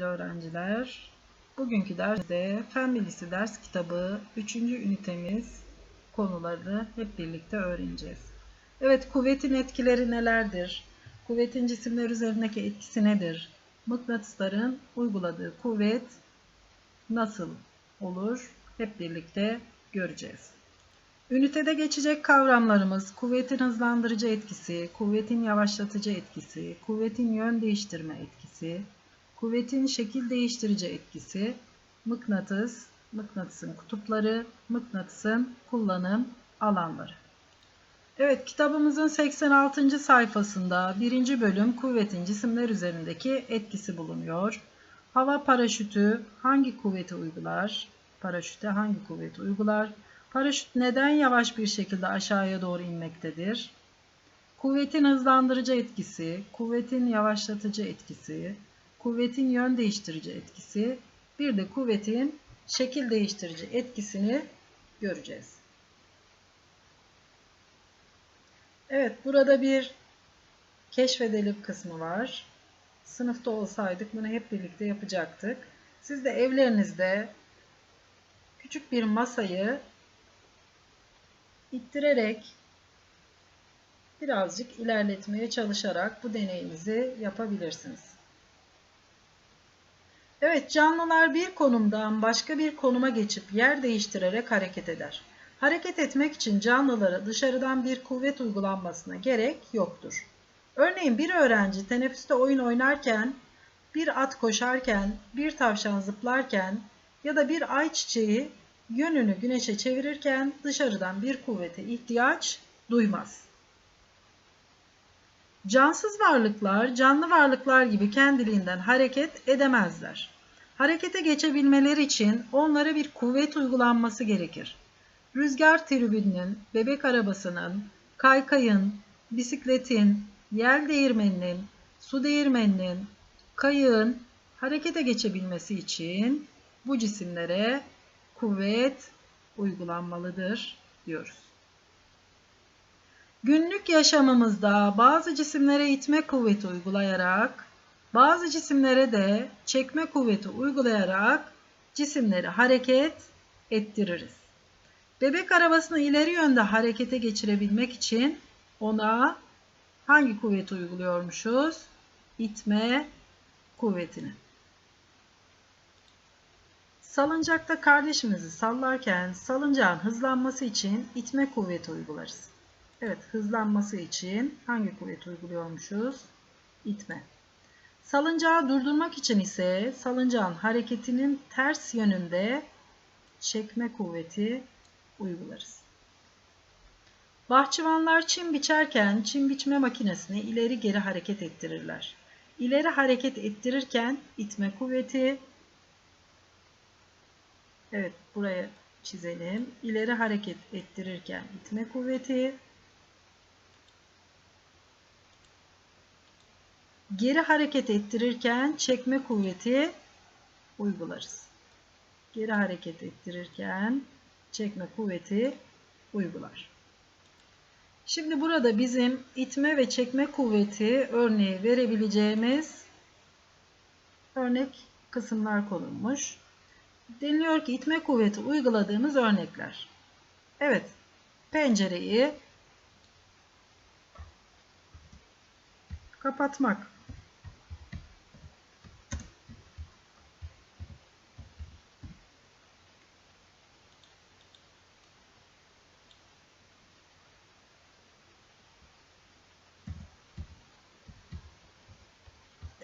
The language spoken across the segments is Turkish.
öğrenciler. Bugünkü derste Fen Bilgisi ders kitabı 3. ünitemiz konuları hep birlikte öğreneceğiz. Evet, kuvvetin etkileri nelerdir? Kuvvetin cisimler üzerindeki etkisi nedir? Mıknatısların uyguladığı kuvvet nasıl olur? Hep birlikte göreceğiz. Ünitede geçecek kavramlarımız kuvvetin hızlandırıcı etkisi, kuvvetin yavaşlatıcı etkisi, kuvvetin yön değiştirme etkisi, kuvvetin şekil değiştirici etkisi, mıknatıs, mıknatısın kutupları, mıknatısın kullanım alanları. Evet kitabımızın 86. sayfasında 1. bölüm kuvvetin cisimler üzerindeki etkisi bulunuyor. Hava paraşütü hangi kuvveti uygular? Paraşüte hangi kuvveti uygular? Paraşüt neden yavaş bir şekilde aşağıya doğru inmektedir? Kuvvetin hızlandırıcı etkisi, kuvvetin yavaşlatıcı etkisi, kuvvetin yön değiştirici etkisi, bir de kuvvetin şekil değiştirici etkisini göreceğiz. Evet, burada bir keşfedelim kısmı var. Sınıfta olsaydık bunu hep birlikte yapacaktık. Siz de evlerinizde küçük bir masayı ittirerek birazcık ilerletmeye çalışarak bu deneyinizi yapabilirsiniz. Evet, canlılar bir konumdan başka bir konuma geçip yer değiştirerek hareket eder. Hareket etmek için canlılara dışarıdan bir kuvvet uygulanmasına gerek yoktur. Örneğin bir öğrenci teneffüste oyun oynarken, bir at koşarken, bir tavşan zıplarken ya da bir ay çiçeği yönünü güneşe çevirirken dışarıdan bir kuvvete ihtiyaç duymaz. Cansız varlıklar, canlı varlıklar gibi kendiliğinden hareket edemezler. Harekete geçebilmeleri için onlara bir kuvvet uygulanması gerekir. Rüzgar tribününün, bebek arabasının, kaykayın, bisikletin, yel değirmeninin, su değirmeninin, kayığın harekete geçebilmesi için bu cisimlere kuvvet uygulanmalıdır diyoruz. Günlük yaşamımızda bazı cisimlere itme kuvveti uygulayarak, bazı cisimlere de çekme kuvveti uygulayarak cisimleri hareket ettiririz. Bebek arabasını ileri yönde harekete geçirebilmek için ona hangi kuvveti uyguluyormuşuz? İtme kuvvetini. Salıncakta kardeşimizi sallarken salıncağın hızlanması için itme kuvveti uygularız. Evet, hızlanması için hangi kuvveti uyguluyormuşuz? İtme. Salıncağı durdurmak için ise salıncağın hareketinin ters yönünde çekme kuvveti uygularız. Bahçıvanlar çim biçerken çim biçme makinesini ileri geri hareket ettirirler. İleri hareket ettirirken itme kuvveti Evet buraya çizelim. İleri hareket ettirirken itme kuvveti geri hareket ettirirken çekme kuvveti uygularız. Geri hareket ettirirken çekme kuvveti uygular. Şimdi burada bizim itme ve çekme kuvveti örneği verebileceğimiz örnek kısımlar konulmuş. Deniliyor ki itme kuvveti uyguladığımız örnekler. Evet, pencereyi kapatmak.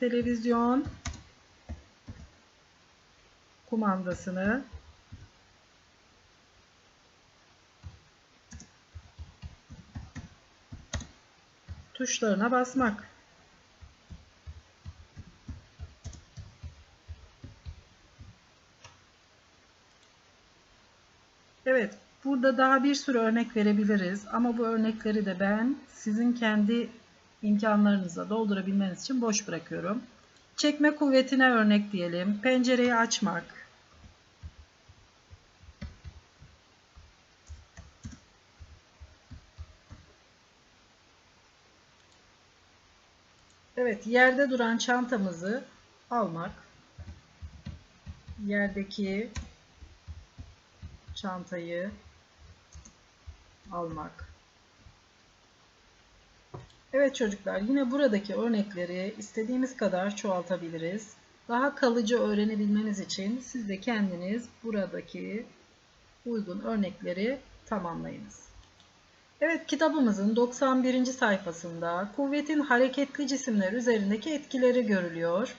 Televizyon kumandasını tuşlarına basmak. Evet, burada daha bir sürü örnek verebiliriz ama bu örnekleri de ben sizin kendi imkanlarınızla doldurabilmeniz için boş bırakıyorum. Çekme kuvvetine örnek diyelim. Pencereyi açmak. Evet, yerde duran çantamızı almak. yerdeki çantayı almak. Evet çocuklar yine buradaki örnekleri istediğimiz kadar çoğaltabiliriz. Daha kalıcı öğrenebilmeniz için siz de kendiniz buradaki uygun örnekleri tamamlayınız. Evet kitabımızın 91. sayfasında kuvvetin hareketli cisimler üzerindeki etkileri görülüyor.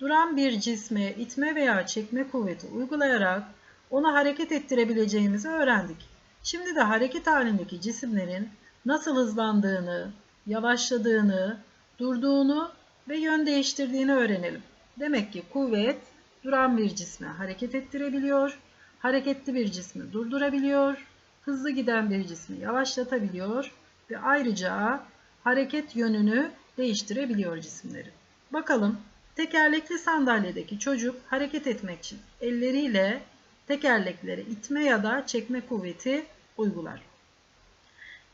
Duran bir cisme itme veya çekme kuvveti uygulayarak onu hareket ettirebileceğimizi öğrendik. Şimdi de hareket halindeki cisimlerin nasıl hızlandığını, yavaşladığını, durduğunu ve yön değiştirdiğini öğrenelim. Demek ki kuvvet duran bir cisme hareket ettirebiliyor, hareketli bir cismi durdurabiliyor, hızlı giden bir cismi yavaşlatabiliyor ve ayrıca hareket yönünü değiştirebiliyor cisimleri. Bakalım tekerlekli sandalyedeki çocuk hareket etmek için elleriyle tekerlekleri itme ya da çekme kuvveti uygular.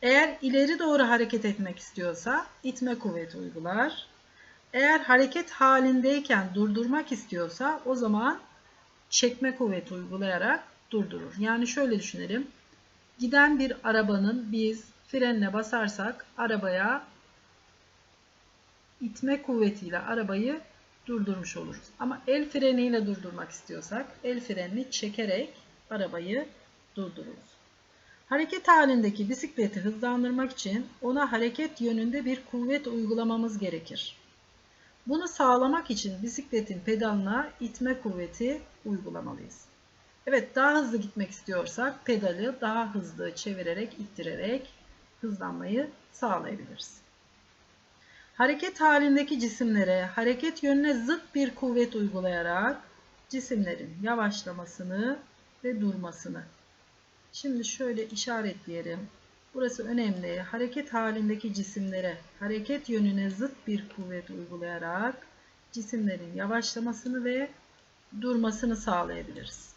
Eğer ileri doğru hareket etmek istiyorsa itme kuvveti uygular. Eğer hareket halindeyken durdurmak istiyorsa o zaman çekme kuvveti uygulayarak durdurur. Yani şöyle düşünelim. Giden bir arabanın biz frenine basarsak arabaya itme kuvvetiyle arabayı durdurmuş oluruz. Ama el freniyle durdurmak istiyorsak el frenini çekerek arabayı durdururuz. Hareket halindeki bisikleti hızlandırmak için ona hareket yönünde bir kuvvet uygulamamız gerekir. Bunu sağlamak için bisikletin pedalına itme kuvveti uygulamalıyız. Evet daha hızlı gitmek istiyorsak pedali daha hızlı çevirerek ittirerek hızlanmayı sağlayabiliriz. Hareket halindeki cisimlere hareket yönüne zıt bir kuvvet uygulayarak cisimlerin yavaşlamasını ve durmasını. Şimdi şöyle işaretleyelim. Burası önemli. Hareket halindeki cisimlere hareket yönüne zıt bir kuvvet uygulayarak cisimlerin yavaşlamasını ve durmasını sağlayabiliriz.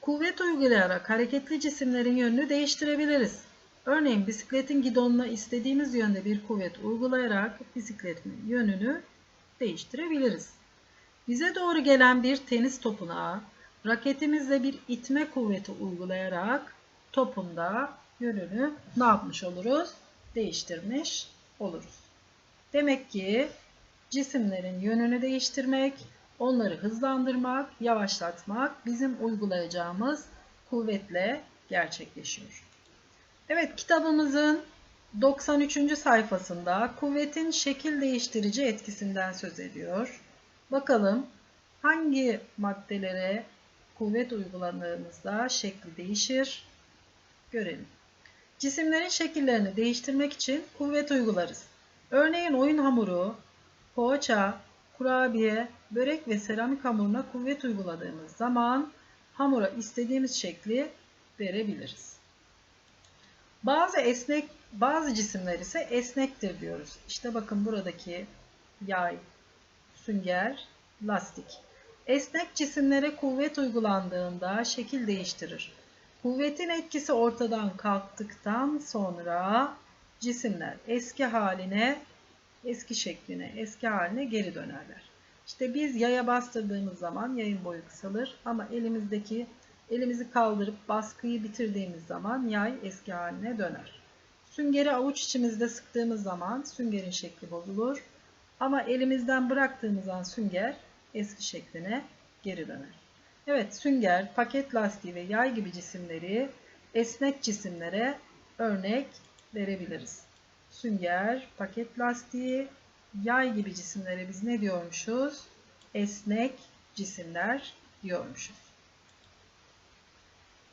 Kuvvet uygulayarak hareketli cisimlerin yönünü değiştirebiliriz. Örneğin bisikletin gidonuna istediğimiz yönde bir kuvvet uygulayarak bisikletin yönünü değiştirebiliriz. Bize doğru gelen bir tenis topuna raketimizle bir itme kuvveti uygulayarak topun da yönünü ne yapmış oluruz? Değiştirmiş oluruz. Demek ki cisimlerin yönünü değiştirmek, onları hızlandırmak, yavaşlatmak bizim uygulayacağımız kuvvetle gerçekleşiyor. Evet kitabımızın 93. sayfasında kuvvetin şekil değiştirici etkisinden söz ediyor. Bakalım hangi maddelere kuvvet uyguladığımızda şekli değişir? Görelim. Cisimlerin şekillerini değiştirmek için kuvvet uygularız. Örneğin oyun hamuru, poğaça, kurabiye, börek ve seramik hamuruna kuvvet uyguladığımız zaman hamura istediğimiz şekli verebiliriz. Bazı esnek, bazı cisimler ise esnektir diyoruz. İşte bakın buradaki yay, sünger, lastik. Esnek cisimlere kuvvet uygulandığında şekil değiştirir. Kuvvetin etkisi ortadan kalktıktan sonra cisimler eski haline, eski şekline, eski haline geri dönerler. İşte biz yaya bastırdığımız zaman yayın boyu kısalır ama elimizdeki elimizi kaldırıp baskıyı bitirdiğimiz zaman yay eski haline döner. Süngeri avuç içimizde sıktığımız zaman süngerin şekli bozulur. Ama elimizden bıraktığımız an sünger eski şekline geri döner. Evet sünger, paket lastiği ve yay gibi cisimleri esnek cisimlere örnek verebiliriz. Sünger, paket lastiği, yay gibi cisimlere biz ne diyormuşuz? Esnek cisimler diyormuşuz.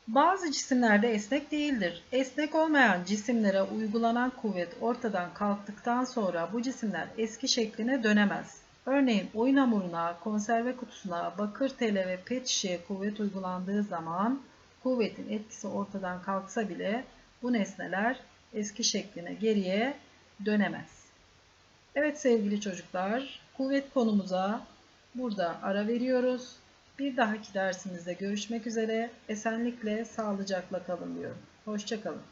Bazı cisimlerde esnek değildir. Esnek olmayan cisimlere uygulanan kuvvet ortadan kalktıktan sonra bu cisimler eski şekline dönemez. Örneğin oyun hamuruna, konserve kutusuna, bakır tele ve pet şişeye kuvvet uygulandığı zaman kuvvetin etkisi ortadan kalksa bile bu nesneler eski şekline geriye dönemez. Evet sevgili çocuklar, kuvvet konumuza burada ara veriyoruz. Bir dahaki dersimizde görüşmek üzere. Esenlikle, sağlıcakla kalın diyorum. Hoşçakalın.